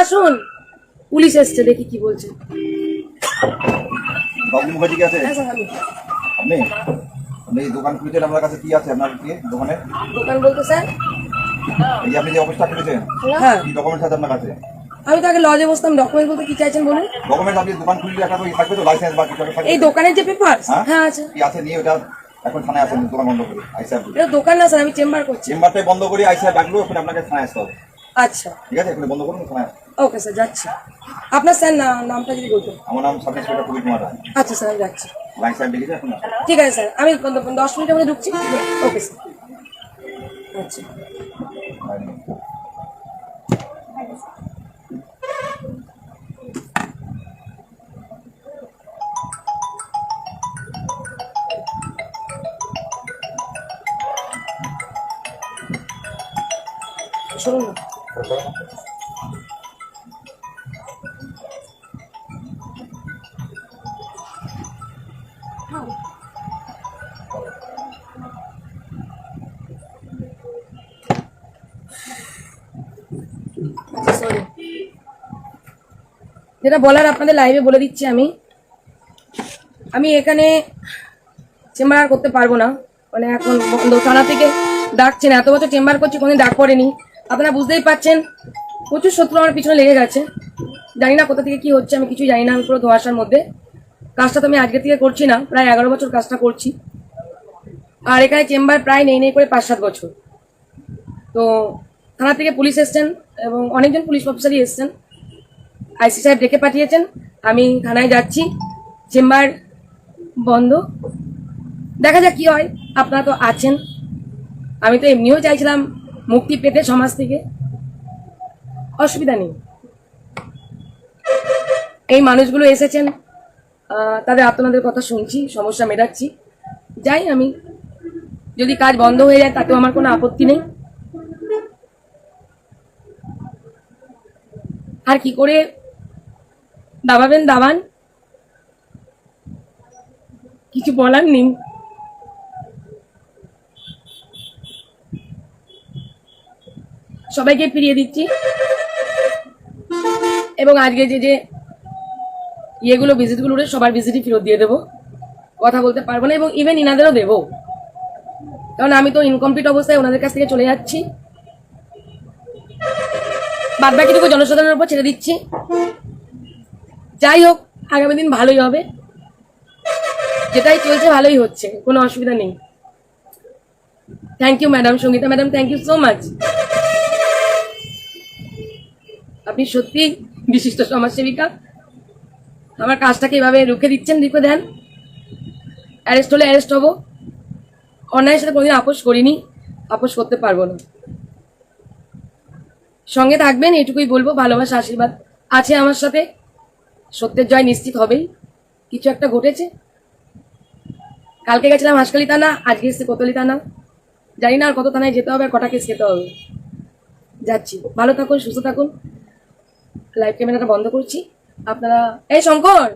আসুন পুলিশ এসছে দেখি কি বলছে। বাবু মুখার্জি কি আছে? হ্যাঁ আমি আপনি? আপনি এই দোকান খুলেছেন আপনার কাছে কি আছে আপনার কি দোকানে? দোকান বলতে স্যার? এই যে আপনি যে অফিসটা খুলেছেন হ্যাঁ কি ডকুমেন্টস আছে আপনার কাছে? আমি তো আগে লজে বসতাম ডকুমেন্ট বলতে কি চাইছেন বলুন? ডকুমেন্ট আপনি দোকান খুললে একটা তো থাকবে তো লাইসেন্স বা কিছু এই দোকানের যে পেপার হ্যাঁ? হ্যাঁ আছে। কি আছে? নিয়ে ওটা এখন থানায় আসেন দোকান বন্ধ করে আইসা এটা দোকান না স্যার আমি চেম্বার করছি। চেম্বারটাই বন্ধ করে আইসা ডাকলো ওখানে আপনাকে থানায় আসতে হবে। আচ্ছা। ঠিক আছে? এখানে বন্ধ করুন থানায়। ওকে স্যার যাচ্ছি। আপনার স্যার না নামটা যদি বলতেন। আমার নাম কুমার আচ্ছা স্যার আমি যাচ্ছি। লিখেছে এখন ঠিক আছে স্যার আমি দশ মিনিটের মধ্যে ঢুকছি। Okay sir. আচ্ছা। শুনুন যেটা বলার আপনাদের লাইভে বলে দিচ্ছি আমি। আমি এখানে চেম্বার আর করতে পারব না। মানে এখন থানা থেকে ডাকছেন এত বছর চেম্বার করছি কোনো ডাক পড়েনি। আপনারা বুঝতেই পাচ্ছেন প্রচুর শত্রু আমার পিছনে লেগে গেছে। জানি না কোথা থেকে কি হচ্ছে, আমি কিছুই জানি না। আমি পুরো ধোয়াশার মধ্যে। কাজটা তো আমি আজকে থেকে করছি না। প্রায় এগারো বছর কাজটা করছি। আর এখানে চেম্বার প্রায় নেই নেই করে পাঁচ সাত বছর। তো থানা থেকে পুলিশ এসছেন এবং অনেকজন পুলিশ অফিসারই এসছেন। আইসি সাহেব ডেকে পাঠিয়েছেন। আমি থানায় যাচ্ছি। চেম্বার বন্ধ। দেখা যাক কি হয়। আপনারা তো আছেন। আমি তো এমনিও চাইছিলাম মুক্তি পেতে সমাজ থেকে। অসুবিধা নেই। এই মানুষগুলো এসেছেন। তাদের আত্মনাদের কথা শুনছি, সমস্যা মেটাচ্ছি। যাই আমি। যদি কাজ বন্ধ হয়ে যায়, তাতেও আমার কোনো আপত্তি নেই। আর কি করে? দাবাবেন, দাবান। কিছু বলার নেই। সবাইকে ফিরিয়ে দিচ্ছি। এবং আজকে যে যে ইয়েগুলো ভিজিটগুলো উঠে সবার ভিজিটই ফেরত দিয়ে দেবো। কথা বলতে পারব না এবং ইভেন ইনাদেরও দেবো। কারণ আমি তো ইনকমপ্লিট অবস্থায় ওনাদের কাছ থেকে চলে যাচ্ছি। বাদ বাকিটুকু জনসাধারণের উপর ছেড়ে দিচ্ছি। যাই হোক, আগামী দিন ভালোই হবে। যেটাই চলছে ভালোই হচ্ছে, কোনো অসুবিধা নেই। Thank you madam Sangeeta. Madam thank you so much আপনি সত্যি বিশিষ্ট সমাজসেবিকা। আমার কাজটাকে এভাবে রুখে দিচ্ছেন রুখে দেন। অ্যারেস্ট হলে অ্যারেস্ট হব। অন্যায়ের সাথে কোনোদিন আপোষ করিনি, আপোষ করতে পারব না। সঙ্গে থাকবেন এটুকুই বলব, ভালোবাসা, আশীর্বাদ আছে আমার সাথে। সত্যের জয় নিশ্চিত হবেই। কিছু একটা ঘটেছে। কালকে গেছিলাম হাসকালি থানা, আজকে এসছে কোতলি থানা। জানি না আর কত থানায় যেতে হবে আর কটা কেস খেতে হবে। যাচ্ছি। ভালো থাকুন, সুস্থ থাকুন। লাইভ ক্যামেরাটা বন্ধ করছি। আপনারা এই শঙ্কর!